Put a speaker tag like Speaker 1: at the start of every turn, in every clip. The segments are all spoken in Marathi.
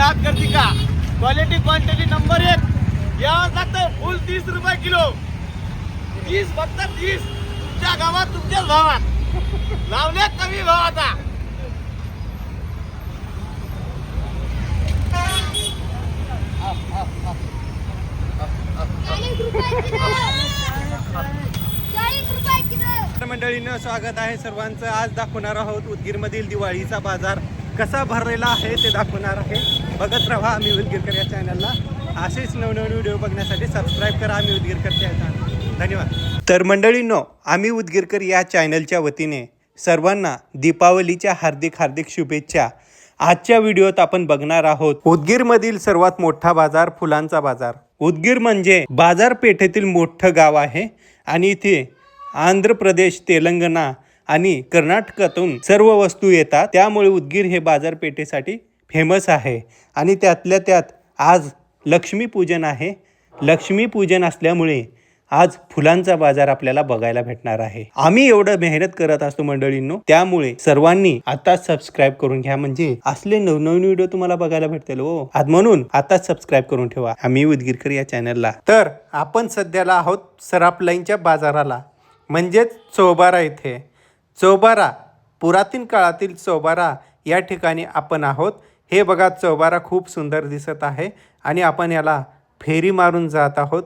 Speaker 1: नाद करती का? क्वालिटी क्वांटिटी नंबर एक. यावं लागतं फुल तीस रुपये किलो. तीस फक्त तीस. तुमच्या गावात तुमच्याच भावात. लावले कमी
Speaker 2: किलो.
Speaker 3: तर मंडळीनं स्वागत आहे सर्वांचं. आज दाखवणार आहोत उदगीरमधील दिवाळीचा बाजार. कसा भरलेला आहे ते दाखवणार आहे. बघत राहा आम्ही उदगीरकर या चॅनलला असेच नवनवीन व्हिडिओ बघण्यासाठी सबस्क्राईब करा आम्ही उदगीरकर या चॅनल धन्यवाद. तर मंडळींनो आम्ही उदगीरकर या चॅनलच्या वतीने सर्वांना दीपावलीच्या हार्दिक हार्दिक शुभेच्छा. आजच्या व्हिडिओत आपण बघणार आहोत उदगीरमधील सर्वात मोठा बाजार फुलांचा बाजार. उदगीर म्हणजे बाजारपेठेतील मोठं गाव आहे आणि इथे आंध्र प्रदेश तेलंगणा आणि कर्नाटकातून सर्व वस्तू येतात. त्यामुळे उदगीर हे बाजारपेठेसाठी फेमस आहे. आणि त्यातल्या त्यात आज लक्ष्मीपूजन आहे. लक्ष्मीपूजन असल्यामुळे आज फुलांचा बाजार आपल्याला बघायला भेटणार आहे. आम्ही एवढं मेहनत करत असतो मंडळींनो. त्यामुळे सर्वांनी आता सबस्क्राईब करून घ्या. म्हणजे असले नवनवीन व्हिडिओ तुम्हाला बघायला भेटतील हो. आज म्हणून आता सबस्क्राईब करून ठेवा. आम्ही उदगीरकर या चॅनलला तर आपण सध्याला आहोत सराफ लाईनच्या बाजाराला. म्हणजेच चोबारा इथे. चौबारा. पुरातन काळातील चौबारा या ठिकाणी आपण आहोत. हे बघा चौबारा खूप सुंदर दिसत आहे आणि आपण याला फेरी मारून जात आहोत.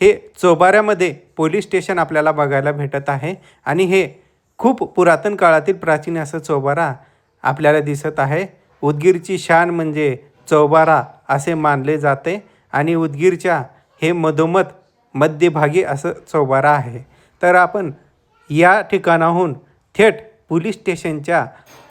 Speaker 3: हे चौबाऱ्यामध्ये पोलीस स्टेशन आपल्याला बघायला भेटत आहे आणि हे खूप पुरातन काळातील प्राचीन असं चौबारा आपल्याला दिसत आहे. उदगीरची शान म्हणजे चौबारा असे मानले जाते आणि उदगीरच्या हे मधोमध मध्यभागी असं चौबारा आहे. तर आपण या ठिकाणाहून थेट पोलीस स्टेशनच्या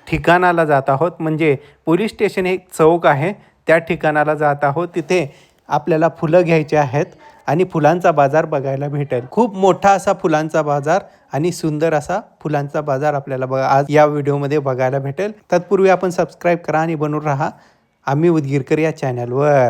Speaker 3: ठिकाणाला जात आहोत. म्हणजे पोलीस स्टेशन एक चौक आहे. त्या ठिकाणाला जात आहोत. तिथे आपल्याला फुलं घ्यायची आहेत आणि फुलांचा बाजार बघायला भेटेल. खूप मोठा असा फुलांचा बाजार आणि सुंदर असा फुलांचा बाजार आपल्याला बघा आज या व्हिडिओमध्ये बघायला भेटेल. तत्पूर्वी आपण सबस्क्राईब करा आणि बनून राहा. आम्ही उदगीरकर या चॅनलवर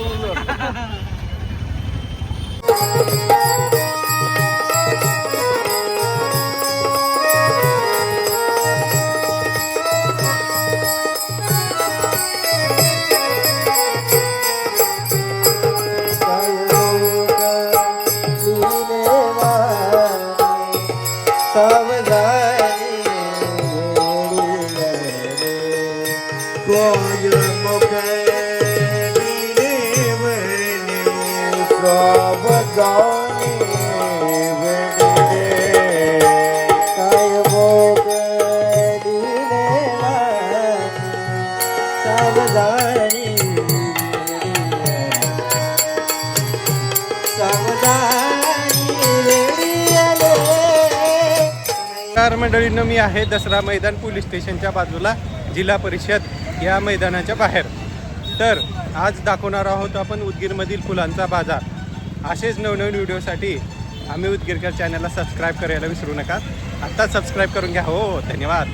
Speaker 3: Hahaha. नमस्कार मंडळीनं मी आहे दसरा मैदान पोलीस स्टेशनच्या बाजूला जिल्हा परिषद या मैदानाच्या बाहेर. तर आज दाखवणार आहोत आपण उदगीरमधील फुलांचा बाजार. असेच नवनवीन व्हिडिओसाठी आम्ही उदगीरकर चॅनलला सबस्क्राईब करायला विसरू नका. आत्ता सबस्क्राईब करून घ्या. हो धन्यवाद.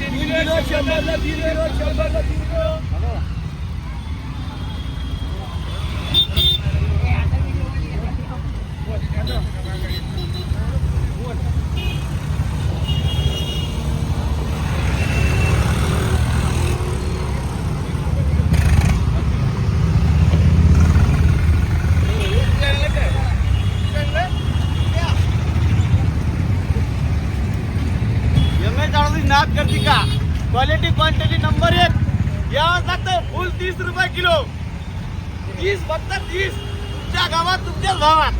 Speaker 1: तीन शंभरला तीन शंभरला तीन का? क्वालिटी क्वांटिटी नंबर एक. यावंच लागतं फुल तीस रुपये किलो. तीस फक्त तीस. तुमच्या गावात तुमच्याच भावात.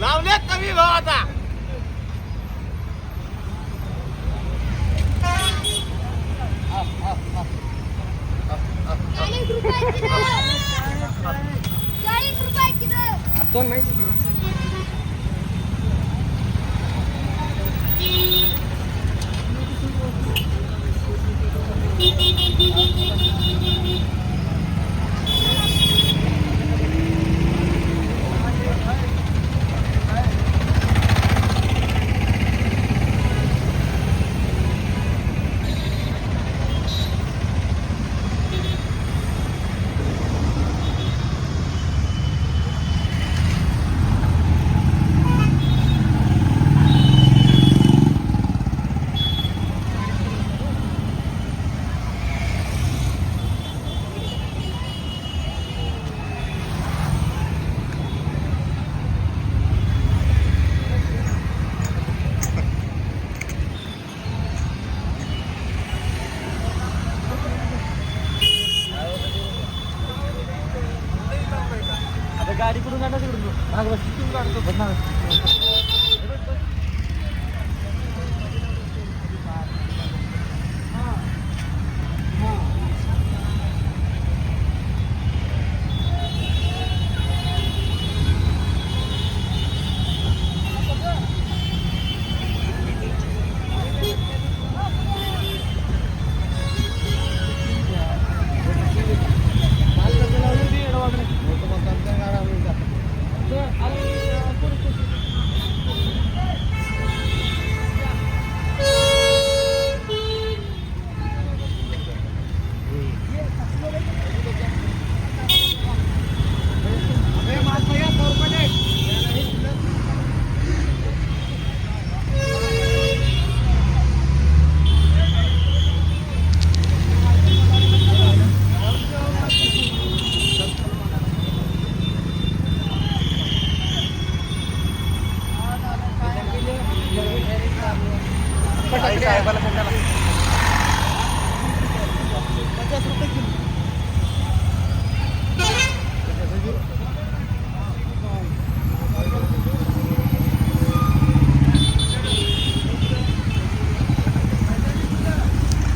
Speaker 1: लावले कमी भाव आता
Speaker 2: चाळीस रुपये किलो चाळीस रुपये किलो
Speaker 1: गाडी करून काढा तिकडून काढतो.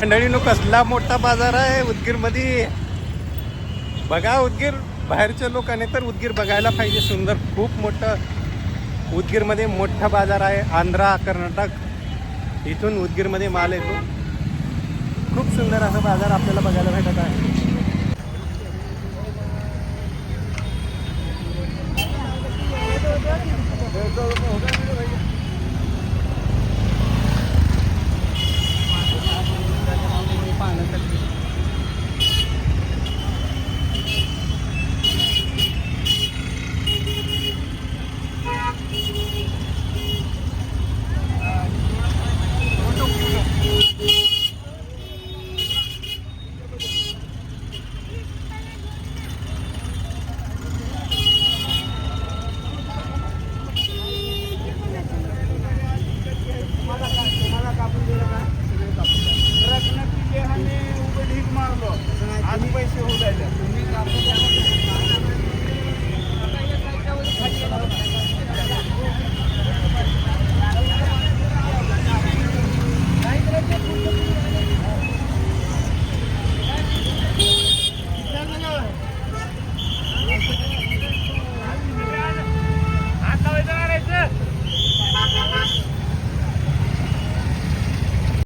Speaker 3: मंडळीनो कसला मोठा बाजार आहे उदगीरमध्ये. बघा उदगीर बाहेरच्या लोकांनी तर उदगीर बघायला पाहिजे. सुंदर खूप मोठं उदगीरमध्ये मोठा बाजार आहे. आंध्रा कर्नाटक इथून उदगीरमध्ये माल येतो. खूप सुंदर असा बाजार आपल्याला बघायला भेटत आहे.